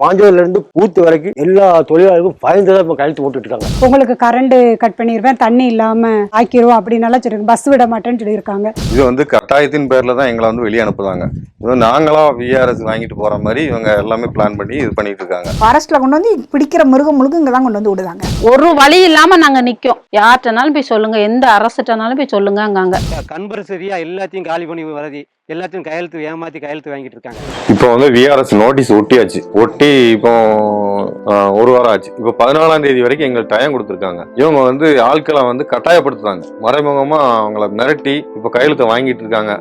மாஞ்சோர்ல இருந்து பூத்து வரைக்கும் எல்லா தொழிலாளர்களும் பயந்து தான் இப்ப கையெழுத்து போட்டுட்டு இருக்காங்க உங்களுக்கு கரண்ட் கட் பண்ணிடுவேன் தண்ணி இல்லாம ஆக்கிடுவோம் அப்படின்னாலாம் சொல்லிருக்கு பஸ் விட மாட்டேன்னு சொல்லியிருக்காங்க. இது வந்து கட்டாயத்தின் பேர்ல தான் எங்களை வந்து வெளியே அனுப்புதாங்க இது நாங்களா விஆர்எஸ் வாங்கிட்டு போற மாதிரி இவங்க எல்லாமே பிளான் பண்ணி இது பண்ணிட்டு இருக்காங்க. ஃபாரஸ்ட்ல கொண்டு வந்து பிடிக்கிற மிருகம் முழுக்க இங்க தான் கொண்டு வந்து விடுதாங்க. ஒரு வழி இல்லாம நாங்க நிக்கோம். யார்கிட்டனாலும் போய் சொல்லுங்க எந்த அரசுட்டனாலும் போய் சொல்லுங்க அங்க கன்பல்சரியா எல்லாத்தையும் காலி பண்ணி வரதி எல்லாத்தையும் கையெழுத்து ஏமாத்தி கையெழுத்து வாங்கிட்டு இருக்காங்க. இப்போ வந்து விஆர்எஸ் நோட்டீஸ் ஒட்டியாச்சு. ஒட்டி இப்போ ஒரு வாரம் ஆச்சு. இப்போ பதினாலாம் தேதி வரைக்கும் எங்களுக்கு டைம் கொடுத்துருக்காங்க. இவங்க வந்து ஆட்களை வந்து கட்டாயப்படுத்துறாங்க. மறைமுகமா அவங்கள மிரட்டி இப்போ கையெழுத்தை வாங்கிட்டு இருக்காங்க.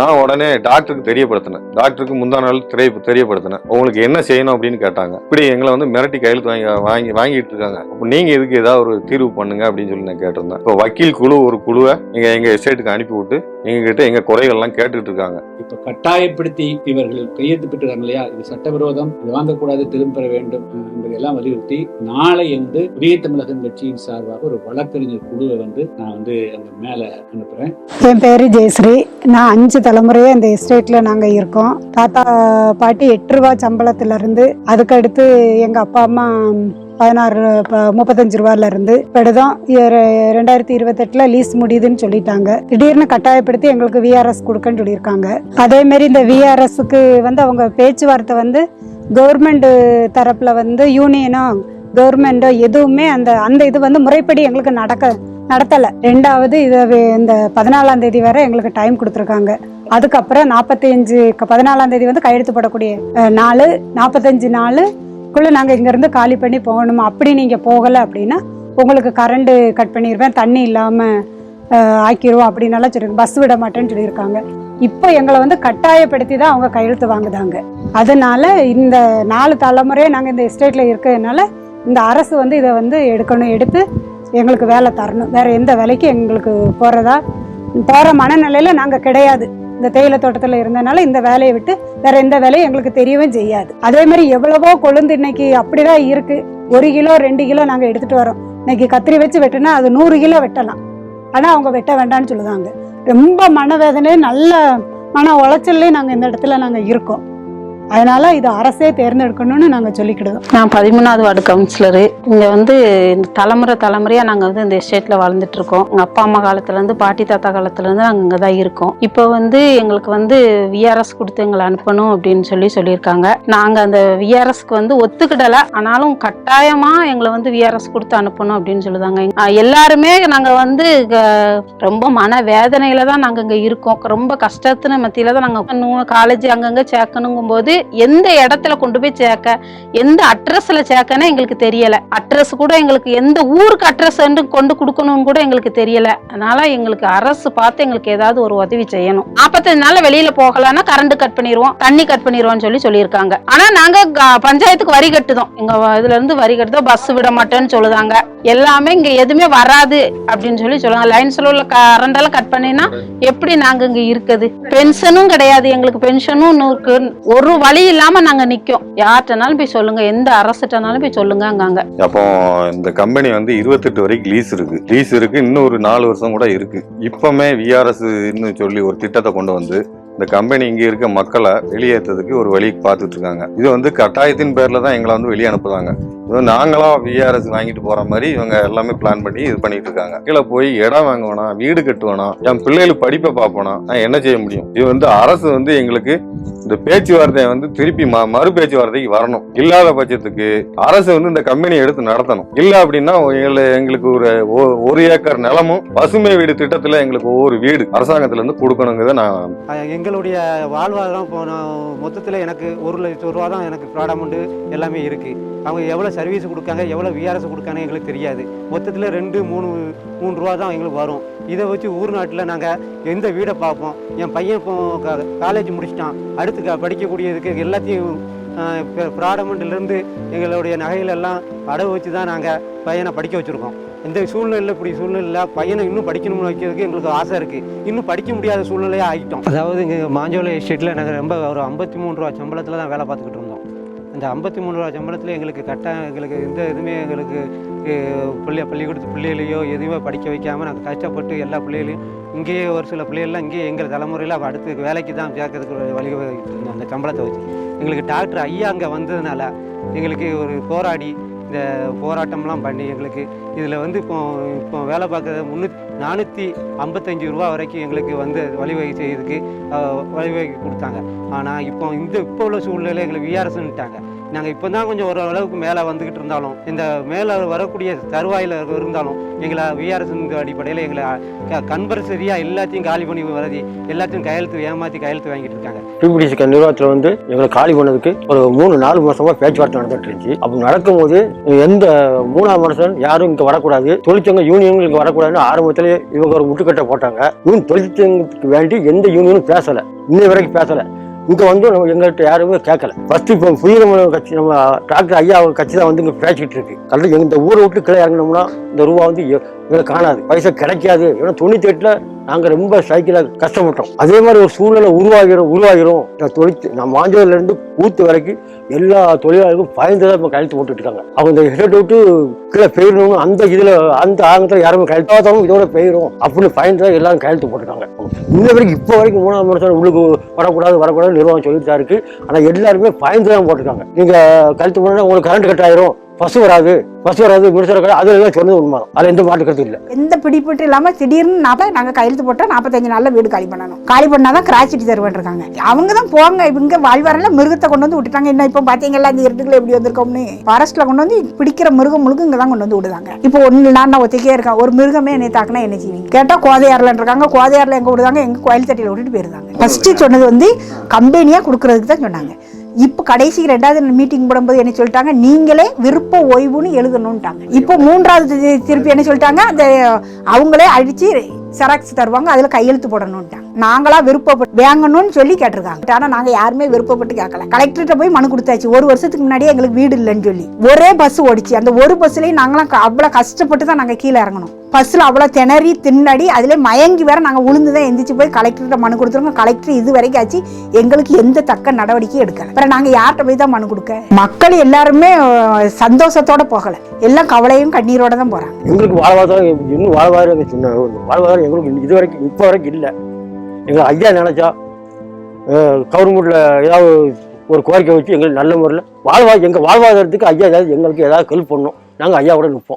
நான் உடனே டாக்டருக்கு தெரியப்படுத்தினேன் டாக்டருக்கு முந்தா நாள் தெரிய தெரியப்படுத்தினேன் உங்களுக்கு என்ன செய்யணும் அப்படின்னு கேட்டாங்க. இப்படி எங்களை வந்து மிரட்டி கையெழுத்து வாங்கி வாங்கி வாங்கிட்டு இருக்காங்க. அப்போ நீங்க இதுக்கு ஏதாவது ஒரு தீர்வு பண்ணுங்க அப்படின்னு சொல்லி நான் கேட்டிருந்தேன். இப்போ வக்கீல் குழு ஒரு குழுவை எங்க எங்க எஸ்டேட்டுக்கு அனுப்பி விட்டு எங்க கிட்ட எங்க குறைகள்லாம் கேட்டுட்டு இருக்காங்க இப்ப கட்டாயப்படுத்தி இவர்கள் கையெழுத்து பெற்றுறாங்க இல்லையா? இது சட்டவிரோதம் இது வாங்கக்கூடாது திரும்ப பெற வேண்டும் என்பதையெல்லாம் வலியுறுத்தி நாளை வந்து புதிய தமிழகம் கட்சியின் சார்பாக ஒரு வழக்கறிஞர் குழுவை வந்து நான் வந்து அங்க மேல அனுப்புறேன். என் பேரு ஜெயஸ்ரீ. நான் அஞ்சு தலைமுறையா இந்த எஸ்டேட்ல நாங்க இருக்கோம். தாத்தா பாட்டி எட்டு ரூபா சம்பளத்துல இருந்து அதுக்கடுத்து எங்க அப்பா அம்மா பதினாறு ப- முப்பத்தஞ்சு ரூபால இருந்து இப்படிதான் ரெண்டாயிரத்தி இருபத்தெட்டுல லீஸ் முடியுதுன்னு சொல்லிட்டாங்க. திடீர்னு கட்டாயப்படுத்தி எங்களுக்கு விஆர்எஸ் கொடுக்கன்னு சொல்லியிருக்காங்க. அதே மாதிரி இந்த விஆர்எஸ்க்கு வந்து அவங்க பேச்சுவார்த்தை வந்து கவர்மெண்ட் தரப்புல வந்து யூனியனோ கவர்மெண்டோ எதுவுமே அந்த அந்த இது வந்து முறைப்படி எங்களுக்கு நடக்க நடத்தலை. ரெண்டாவது இதை இந்த பதினாலாம் தேதி வரை எங்களுக்கு டைம் கொடுத்துருக்காங்க. அதுக்கப்புறம் நாற்பத்தஞ்சு பதினாலாம் தேதி வந்து கையெழுத்து போடக்கூடிய நாற்பத்தஞ்சு நாள் அதுக்குள்ளே நாங்கள் இங்கேருந்து காலி பண்ணி போகணுமா? அப்படி நீங்கள் போகலை அப்படின்னா உங்களுக்கு கரண்ட்டு கட் பண்ணிடுவேன் தண்ணி இல்லாமல் ஆக்கிடுவோம் அப்படின்னாலாம் சொல்லி பஸ் விட மாட்டேன்னு சொல்லியிருக்காங்க. இப்போ எங்களை வந்து கட்டாயப்படுத்தி தான் அவங்க கையெழுத்து வாங்குதாங்க. அதனால் இந்த நாலு தலைமுறையே நாங்கள் இந்த எஸ்டேட்டில் இருக்கிறதுனால இந்த அரசு வந்து இதை வந்து எடுக்கணும் எடுத்து எங்களுக்கு வேலை தரணும். வேறு எந்த வேலைக்கும் எங்களுக்கு போகிறதா போகிற மனநிலையில் நாங்கள் கிடையாது. இந்த தேயிலை தோட்டத்தில் இருந்தனால இந்த வேலையை விட்டு வேற எந்த வேலையும் எங்களுக்கு தெரியவே செய்யாது. அதே மாதிரி எவ்வளவோ கொழுந்து இன்னைக்கு அப்படிதான் இருக்கு. ஒரு கிலோ ரெண்டு கிலோ நாங்கள் எடுத்துட்டு வரோம். இன்னைக்கு கத்திரி வச்சு வெட்டினா அது நூறு கிலோ வெட்டலாம். ஆனால் அவங்க வெட்ட வேண்டாம்னு சொல்லுதாங்க ரொம்ப மனவேதனையே நல்ல மன உளைச்சல்லே நாங்கள் இந்த இடத்துல நாங்கள் இருக்கோம். அதனால இது அரசே தேர்ந்தெடுக்கணும்னு நாங்கள் சொல்லிக்கிடுவோம் நான் பதிமூணாவது வார்டு கவுன்சிலரு. இங்கே வந்து தலைமுறை தலைமுறையாக நாங்கள் வந்து இந்த எஸ்டேட்டில் வாழ்ந்துட்டு இருக்கோம் அப்பா அம்மா காலத்துலேருந்து பாட்டி தாத்தா காலத்துலேருந்து நாங்கள் இங்கே தான் இருக்கோம். இப்போ வந்து எங்களுக்கு வந்து விஆர்எஸ் கொடுத்து எங்களை அனுப்பணும் அப்படின்னு சொல்லி சொல்லியிருக்காங்க. நாங்கள் அந்த விஆர்எஸ்க்கு வந்து ஒத்துக்கிடலை. ஆனாலும் கட்டாயமாக எங்களை வந்து விஆர்எஸ் கொடுத்து அனுப்பணும் அப்படின்னு சொல்லுதாங்க. எல்லாருமே நாங்கள் வந்து க- ரொம்ப மன வேதனையில் தான் நாங்கள் இங்கே இருக்கோம். ரொம்ப கஷ்டத்தின மத்தியில் தான் நாங்கள் காலேஜ் அங்கங்கே சேர்க்கணுங்கும் போது எந்த இடத்துல கொண்டு போய் சேர்க்க எந்த அட்ரஸ்ல சேர்க்கன்னு எங்களுக்கு தெரியல. அட்ரஸ் கூட எங்களுக்கு எந்த ஊருக்கு அட்ரஸ் கொண்டு கொடுக்கணும்னு கூட எங்களுக்கு தெரியல. அதனால எங்களுக்கு அரசு பார்த்து எங்களுக்கு ஏதாவது ஒரு உதவி செய்யணும். நாற்பத்தஞ்சு வெளியில போகலாம்னா கரண்ட் கட் பண்ணிடுவோம் தண்ணி கட் பண்ணிடுவோம்னு சொல்லி சொல்லியிருக்காங்க. ஆனா நாங்க பஞ்சாயத்துக்கு வரி கட்டுதோம். எங்க இதுல இருந்து வரி கட்டுதோம் பஸ் விட மாட்டேன்னு சொல்லுதாங்க. எல்லாமே இங்க எதுவுமே வராது அப்படின்னு சொல்லி சொல்லுவாங்க. லைன்ஸ்ல உள்ள கரண்ட் எல்லாம் கட் பண்ணினா எப்படி நாங்க இங்க இருக்குது? பென்ஷனும் கிடையாது. எங்களுக்கு பென்ஷனும் ஒரு வழி இல்லாம நாங்க நிக்கோம். யார்கிட்டனாலும் போய் சொல்லுங்க எந்த அரசுட்டனாலும் போய் சொல்லுங்க அங்க அப்போ இந்த கம்பெனி வந்து இருபத்தெட்டு வரைக்கும் லீஸ் இருக்கு. லீஸ் இருக்கு இன்னும் ஒரு நாலு வருஷம் கூட இருக்கு. இப்பவுமே விஆர்எஸ் சொல்லி ஒரு திட்டத்தை கொண்டு வந்து இந்த கம்பெனி இங்கே இருக்க மக்களை வெளியேற்றதுக்கு ஒரு வழி பார்த்துட்டு இருக்காங்க. இது வந்து கட்டாயத்தின் பேரில் தான் எங்களை வந்து வெளியே அனுப்புதாங்க இது விஆர்எஸ் வாங்கிட்டு போற மாதிரி இவங்க எல்லாமே பிளான் பண்ணி இது பண்ணிட்டு இருக்காங்க. கீழே போய் இடம் வாங்க வீடு கட்டு என் பிள்ளைகளுக்கு படிப்பை பார்ப்போனா நான் என்ன செய்ய முடியும்? இது வந்து அரசு வந்து எங்களுக்கு இந்த பேச்சுவார்த்தையை வந்து திருப்பி ம- மறு பேச்சுவார்த்தைக்கு வரணும். இல்லாத பட்சத்துக்கு அரசு வந்து இந்த கம்பெனியை எடுத்து நடத்தணும். இல்ல அப்படின்னா எங்களை எங்களுக்கு ஒரு ஒரு ஏக்கர் நிலமும் பசுமை வீடு திட்டத்துல எங்களுக்கு ஒவ்வொரு வீடு அரசாங்கத்துல இருந்து கொடுக்கணுங்கிறத நான் எங்களுடைய வாழ்வாதாரம் போன மொத்தத்தில் எனக்கு ஒரு லட்சம் ரூபா தான் எனக்கு ஃப்ராட் எல்லாமே இருக்குது அவங்க எவ்வளோ சர்வீஸ் கொடுக்காங்க எவ்வளோ விஆர்எஸ் கொடுக்காங்க எங்களுக்கு தெரியாது. மொத்தத்தில் ரெண்டு மூணு மூணு ரூபா தான் எங்களுக்கு வரும். இதை வச்சு ஊர் நாட்டில் நாங்கள் எந்த வீடை பார்ப்போம்? என் பையன் இப்போ காலேஜ் முடிச்சிட்டான். அடுத்து க- படிக்கக்கூடியதுக்கு எல்லாத்தையும் ப்ராடமெண்ட்லேருந்து எங்களுடைய நகைகளெல்லாம் அடவு வச்சு தான் நாங்கள் பையனை படிக்க வச்சுருக்கோம். இந்த சூழ்நிலையில் இப்படி சூழ்நிலை பையனை இன்னும் படிக்கணும்னு வைக்கிறதுக்கு எங்களுக்கு ஆசை இருக்குது இன்னும் படிக்க முடியாத சூழ்நிலையாக ஆகிட்டோம் அதாவது இங்கே மாஞ்சோலை எஸ்டேட்டில் நாங்கள் ரொம்ப ஒரு ஐம்பத்தி மூணு ரூபா சம்பளத்தில் தான் வேலை பார்த்துக்கிட்டு இருந்தோம். இந்த ஐம்பத்தி மூணு ரூபா சம்பளத்தில் எங்களுக்கு கரெக்டாக எங்களுக்கு எந்த இதுவுமே எங்களுக்கு பிள்ளைய பிள்ளை பள்ளிக்கூடத்து பிள்ளைகளையோ எதுவுமே படிக்க வைக்காமல் நாங்கள் கஷ்டப்பட்டு எல்லா பிள்ளைகளையும் இங்கேயே ஒரு சில பிள்ளைகள்லாம் இங்கேயே எங்கள் தலைமுறையில் அடுத்து வேலைக்கு தான் சேர்க்கறதுக்கு வழி இருந்தோம் அந்த சம்பளத்தை வச்சு. எங்களுக்கு டாக்டர் ஐயா அங்கே வந்ததுனால எங்களுக்கு ஒரு போராடி இந்த போராட்டம்லாம் பண்ணி எங்களுக்கு இதில் வந்து இப்போ இப்போ வேலை பார்க்குறது முந்நூற்றி நானூற்றி ஐம்பத்தஞ்சு ரூபா வரைக்கும் எங்களுக்கு வந்து வழிவகை செய்யறதுக்கு வழிவகை கொடுத்தாங்க. ஆனால் இப்போ இந்த இப்போ உள்ள சூழ்நிலை எங்களுக்கு விஆர்எஸ்ன்னுட்டாங்க நாங்கள் இப்போ தான் கொஞ்சம் ஓரளவுக்கு மேலே வந்துக்கிட்டு இருந்தாலும் இந்த மேலே வரக்கூடிய தருவாயில் இருந்தாலும் எங்களை விஆர்எஸ் அடிப்படையில் எங்களை கன்பல்சரியாக எல்லாத்தையும் காலி பண்ணி வரதி எல்லாத்தையும் கையெழுத்து ஏமாற்றி கையெழுத்து வாங்கிட்டு இருக்காங்க. பிபிடிசி நிர்வாகத்தில் வந்து எங்களை காலி பண்ணதுக்கு ஒரு மூணு நாலு மாதமாக பேச்சுவார்த்தை நடந்துட்டு இருந்துச்சு. அப்படி நடக்கும்போது எந்த மூணாம் மனுஷன் யாரும் இங்கே வரக்கூடாது தொழிற்சங்க யூனியன் இங்கே வரக்கூடாதுன்னு ஆரம்பத்தில் இவங்க ஒரு முட்டுக்கட்டை போட்டாங்க. இன்னும் தொழிற்சங்கத்துக்கு வேண்டி எந்த யூனியனும் பேசலை. இன்னை வரைக்கும் பேசலை. இங்கே வந்து நம்ம எங்கள்கிட்ட யாருமே கேட்கல ஃபர்ஸ்ட் இப்போ புதிய கட்சி நம்ம டாக்டர் ஐயா அவங்க கட்சி தான் வந்து இங்கே பேசிக்கிட்டு இருக்கு. கரெக்டாக எங்கள் இந்த ஊரை விட்டு கிளை இறங்கினோம்னா இந்த ரூபா வந்து எங்களை காணாது. பைசா கிடைக்காது. ஏன்னா தொண்ணூத்தி எட்டில் நாங்கள் ரொம்ப சைக்கிளாக கஷ்டப்பட்டோம். அதே மாதிரி ஒரு சூழ்நிலை உருவாகிறோம் உருவாகிறோம் இந்த தொழில் நம்ம மாஞ்சோர்ல ஊத்து வரைக்கும் எல்லா தொழிலாளர்களும் பயந்து தான் இப்போ கையெழுத்து போட்டுட்டு இருக்காங்க அவங்க இந்த ஹெட் விட்டு கீழே பெயரணும்னு அந்த இதில் அந்த ஆகத்தில் யாருமே கழுத்தாதவங்க இதோட பெயரும். அப்படின்னு பயந்து தான் எல்லாரும் கையெழுத்து போட்டுருக்காங்க இன்ன வரைக்கும் இப்போ வரைக்கும் மூணாவது வருஷம் உள்ளுக்கு வரக்கூடாது வரக்கூடாது நிர்வாகம் சொல்லிட்டு தான் இருக்குது ஆனால் எல்லாருமே பயந்து தான் போட்டிருக்காங்க. நீங்கள் கழுத்து போனால் உங்களுக்கு கரண்ட் கட் ஆயிரும். பசு வராது பசு வராது மனுஷன் அதுல சொன்னது உண்மை அதுல எந்த மாட்டு கருத்து இல்லை. எந்த பிடிப்பட்டு இல்லாமல் திடீர்னு நாற்பது நாங்கள் கையெழுத்து போட்டால் நாற்பத்தஞ்சு நாளில் வீடு காலி பண்ணணும். காலி பண்ணால் தான் கிராச்சிட்டி தருவேன் இருக்காங்க. அவங்க தான் போங்க இவங்க வாழ்வாரில் மிருகத்தை கொண்டு வந்து விட்டுட்டாங்க. இன்னும் இப்போ பாத்தீங்களா இந்த இருட்டுக்குள்ள எப்படி வந்திருக்கோம்னு? ஃபாரஸ்ட்டில் கொண்டு வந்து பிடிக்கிற மிருகம் முழுக்க இங்கே தான் கொண்டு வந்து விடுதாங்க. இப்போ ஒன்று நான் நான் ஒத்திக்கே இருக்கேன். ஒரு மிருகமே என்னை தாக்குனா என்ன செய்வீங்க? கேட்டால் கோதையாரில் இருக்காங்க. கோதையாரில் எங்கே விடுதாங்க? எங்கள் கோயில் தட்டியில் விட்டுட்டு போயிருந்தாங்க. ஃபஸ்ட்டு சொன்னது வந்து கம்பெனியாக கொடுக்குறதுக்கு தான் சொன்னாங்க. இப்போ கடைசி ரெண்டாவது மீட்டிங் போடும்போது என்ன சொல்லிட்டாங்க? நீங்களே விருப்ப ஓய்வுன்னு எழுதணும்ட்டாங்க. இப்போ மூன்றாவது திருப்பி என்ன சொல்லிட்டாங்க? அந்த அவங்களே அழித்து செராக்ஸ் தருவாங்க அதில் கையெழுத்து போடணும்ட்டாங்க. நாங்களா விருப்பப்பட்டு வாங்கணும்னு சொல்லி கேட்டிருக்காங்க. ஆனால் நாங்கள் யாருமே விருப்பப்பட்டு கேட்கல கலெக்டர்கிட்ட போய் மனு கொடுத்தாச்சு. ஒரு வருஷத்துக்கு முன்னாடியே எங்களுக்கு வீடு இல்லைன்னு சொல்லி. ஒரே பஸ் ஓடிச்சு. அந்த ஒரு பஸ்லேயும் நாங்களாம் அவ்வளோ கஷ்டப்பட்டு தான் நாங்கள் கீழே இறங்கணும் பஸ்ஸில் அவ்வளோ திணறி திண்ணடி அதில் மயங்கி வேற நாங்கள் உளுந்து தான் எந்திரிச்சு போய் கலெக்டர்கிட்ட மனு கொடுத்துருக்கோம். கலெக்டர் இது வரைக்கும் ஆச்சு. எங்களுக்கு எந்த தக்க நடவடிக்கையும் எடுக்கல. அப்புறம் நாங்கள் யார்கிட்ட போய் தான் மனு கொடுக்க? மக்கள் எல்லாருமே சந்தோஷத்தோட போகல. எல்லாம் கவலையும் கண்ணீரோட தான் போறாங்க. எங்களுக்கு வாழ்வாதாரம் இன்னும் வாழ்வாதாரம் வாழ்வாதாரம் எங்களுக்கு இது வரைக்கும் இப்போ வரைக்கும் இல்லை. எங்களை ஐயா நினைச்சா கவர்மெண்ட்ல ஏதாவது ஒரு கோரிக்கை வச்சு எங்களுக்கு நல்ல முறையில் வாழ்வா எங்கள் வாழ்வாதாரத்துக்கு ஐயா ஏதாவது எங்களுக்கு ஏதாவது ஹெல்ப் பண்ணணும். நாங்கள் ஐயாவோட நிற்போம்